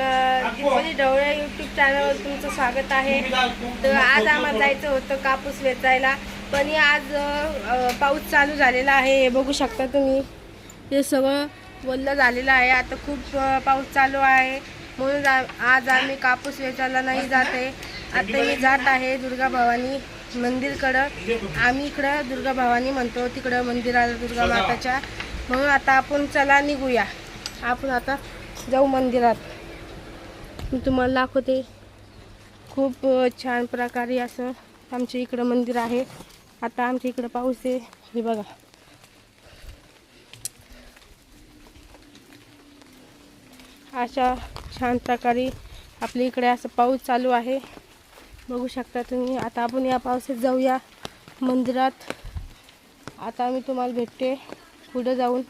आपलं दीपाली ढवळे यूट्यूब चॅनलवर तुमचं स्वागत आहे. तर आज आम्हाला जायचं होतं कापूस वेचायला. पण आज पाऊस चालू झालेला आहे. हे बघू शकता तुम्ही. हे सगळं बोललं झालेलं आहे. आता खूप पाऊस चालू आहे. म्हणून आज आम्ही कापूस वेचायला नाही जात आहे. आता मी जात आहे दुर्गा भवानी मंदिरकडं. आम्ही इकडं दुर्गा भवानी म्हणतो. तिकडं मंदिराला दुर्गा माताच्या. म्हणून आता आपण चला निघूया. आपण आता जाऊ मंदिरात. मी तुम्हाला दाखवते. खूप छान प्रकारे असं आमच्या इकडं मंदिर आहे. आता आमच्या इकडं पाऊस आहे. हे बघा. अशा छान प्रकारे आपल्या इकडे असं पाऊस चालू आहे. बघू शकता तुम्ही. आता आपण या पावसात जाऊया मंदिरात. आता मी तुम्हाला भेटते पुढं जाऊन.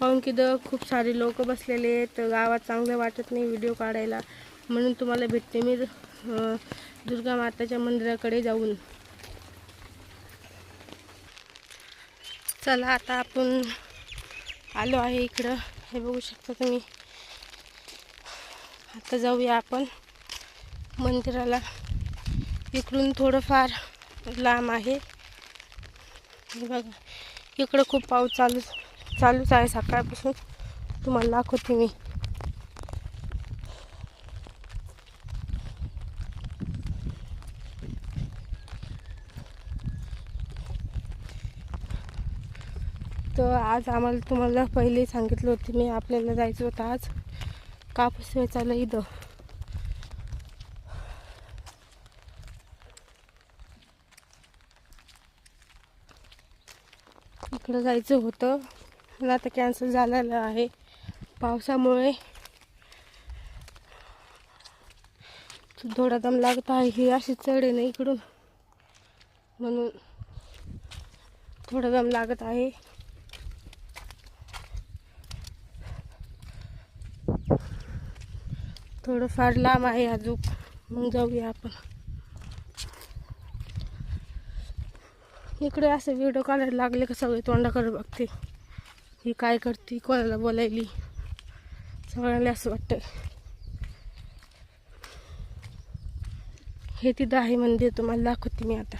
काहून की द खूप सारे लोक बसलेले आहेत. गावात चांगलं वाटत नाही व्हिडिओ काढायला. म्हणून तुम्हाला भेटते मी दुर्गा माताच्या मंदिराकडे जाऊन. चला आता आपण आलो आहे इकडं. हे बघू शकता तुम्ही. आता जाऊया आपण मंदिराला. इकडून थोडंफार लांब आहे. बघा इकडं खूप पाऊस चालू चालूच आहे सकाळपासून. तुम्हाला दाखवते मी. तर आज आम्हाला तुम्हाला पहिले सांगितलं होतं मी आपल्याला जायचं होतं आज. कापूस वेचायला इथं. इकडं जायचं होतं. पण आता कॅन्सल झालेलं आहे. पावसामुळे थोडा दम लागत आहे. ही अशी चढ आहे ना इकडून. म्हणून थोडा दम लागत आहे. थोडं फार लांब आहे अजून. मग जाऊया आपण. इकडे असं व्हिडिओ काढायला लागले का सगळे तोंडाकडे बघते. ही काय करते? कोणाला बोलायली? सगळ्यांना असं वाटतं हे तिथं आहे मंदिर तुम्हाला दाखवते मी आता.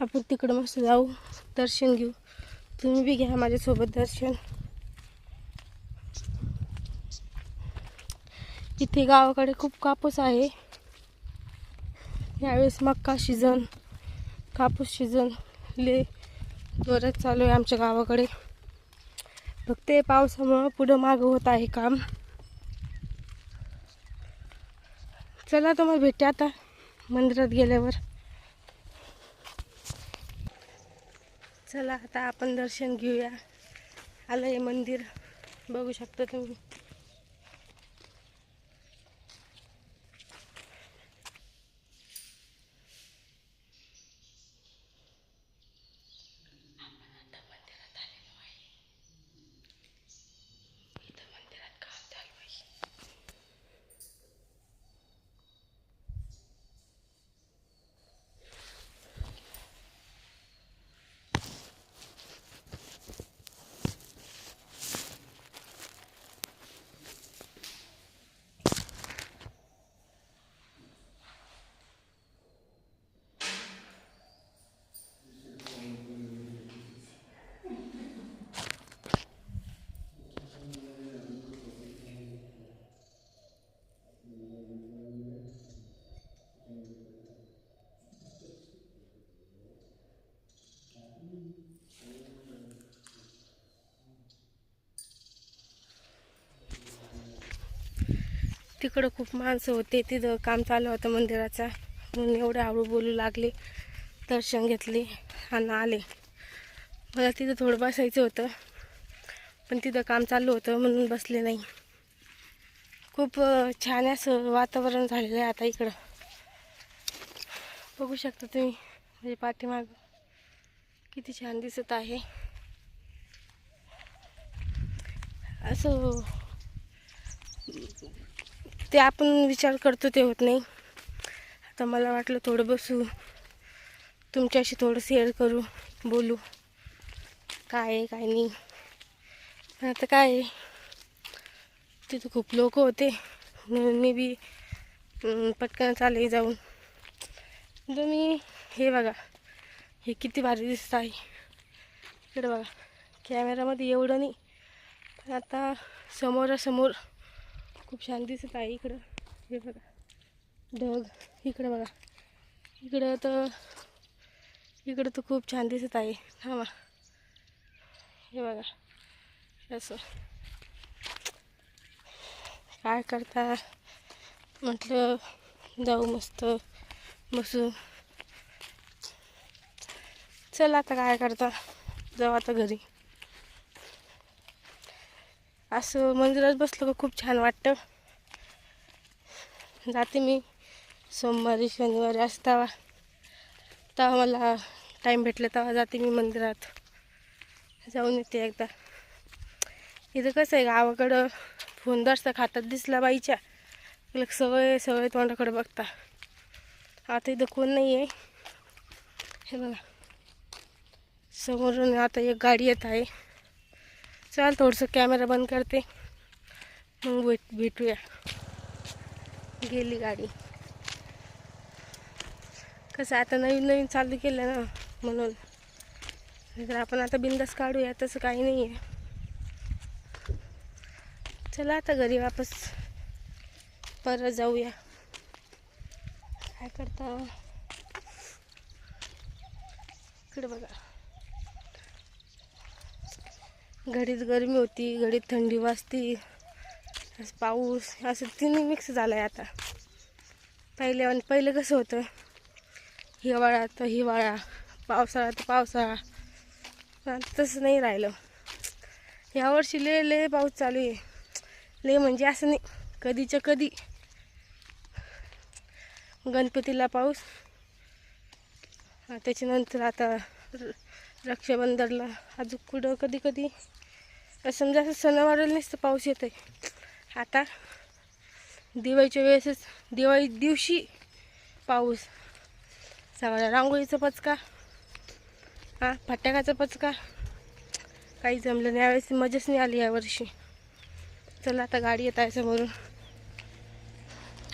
आपण तिकडं मस्त जाऊ दर्शन घेऊ. तुम्ही बी घ्या माझ्यासोबत दर्शन. इथे गावाकडे खूप कापूस आहे. यावेळेस मक्का शिजन कापूस शिजन ले जोरात चालू आहे आमच्या गावाकडे. फक्त हे पावसामुळं पुढं मागं होत आहे काम. चला तुम्हाला भेटते आता मंदिरात गेल्यावर. चला आता आपण दर्शन घेऊया. आलं हे मंदिर. बघू शकता तुम्ही. तिकडं खूप माणसं होते. तिथं काम चालू होतं मंदिराचा. म्हणून एवढे हळू बोलू लागले. दर्शन घेतले आणि आले. मला तिथं थोडं बसायचं होतं. पण तिथं काम चालू होतं म्हणून बसले नाही. खूप छान असं वातावरण झालेलं आहे आता इकडं. बघू शकता तुम्ही म्हणजे पाठीमाग किती छान दिसत आहे. असं ते आपण विचार करतो ते होत नाही. आता मला वाटलं थोडं बसू. तुमच्याशी थोडं शेअर करू बोलू. काय आहे काय नाही. पण आता काय आहे? तिथं खूप लोक होते. म्हणून मी बी पटकन चालले जाऊन. तुम्ही हे बघा. हे किती भारी दिसत आहे. इकडे बघा. कॅमेरामध्ये एवढं नाही. पण आता समोरासमोर खूप छान दिसत आहे इकडं. हे बघा. ढग. इकडं बघा. इकडं तर इकडं तर खूप छान दिसत आहे. थांबा. हे बघा. असं. काय करता? म्हटलं जाऊ मस्त. बसू. चल आता काय करता? जाऊ आता घरी. असं मंदिरात बसलं का खूप छान वाटतं. जाते मी. सोमवारी शनिवारी असं तेव्हा तेव्हा मला टाईम भेटला तेव्हा जाते मी मंदिरात. जाऊन येते एकदा. इथं कसं आहे गावाकडं फोन दर्शक खातात दिसला बाईच्या. लग सवय सवय तोंडाकडे बघता आता इथं कोण नाही आहे हे बघा. समोरून आता एक गाडी येत आहे. चल थोडंसं कॅमेरा बंद करते। मग भेट भेटूया गेली गाडी। कसं आता नवीन नवीन चालू केलं ना म्हणून. तर आपण आता बिंदास काढूया तसं काही नाही आहे चला आता घरी वापस. परत जाऊया. काय करता? इकडे बघा. घडीत गरमी होती घडीत थंडी वाजती असं पाऊस असं तिन्ही मिक्स झालं आहे आता. पहिले आणि पहिलं कसं होतं? हिवाळा तर हिवाळा पावसाळा तर पावसाळा. तसं नाही राहिलं. यावर्षी लय लय पाऊस चालू आहे. लय म्हणजे असं नाही कधीच्या कधी. गणपतीला पाऊस. त्याच्यानंतर आता र- रक्षाबंधनला अजून कुठं कधी कधी? समजा असं सणावाराला नसतं पाऊस येत आहे आता दिवाळीच्या वेळेसच दिवाळी दिवशी पाऊस. सगळ्या रांगोळीचा पचका हां फटाकाचा पचका. काही जमलं नाही यावेळेस मजाच नाही आली यावर्षी चला आता गाडी येत आहे समोरून.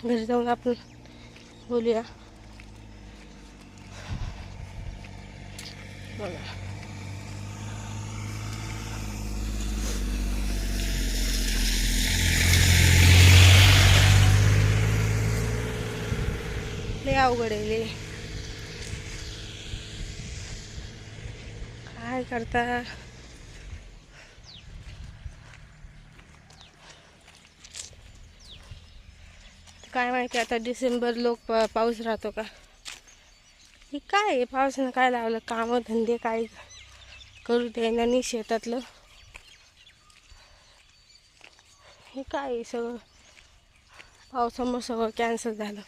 घरी जाऊन आपण बोलूया. बघा. लय अवघड आहे काय करता? काय माहिती आता डिसेंबर लोक पाऊस राहतो का? हे काय आहे? पावसानं काय लावलं? कामं धंदे काय करू द्यायला नाही शेतातलं. हे काय आहे सगळं? पावसामुळे सगळं कॅन्सल झालं.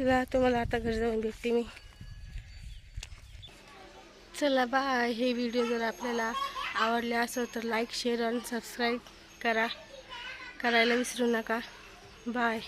चला तुम्हाला आता घर जाऊन भेटते मी. चला बाय हे व्हिडिओ जर आपल्याला आवडले असेल तर लाईक शेअर आणि सबस्क्राईब करा. करायला विसरू नका. बाय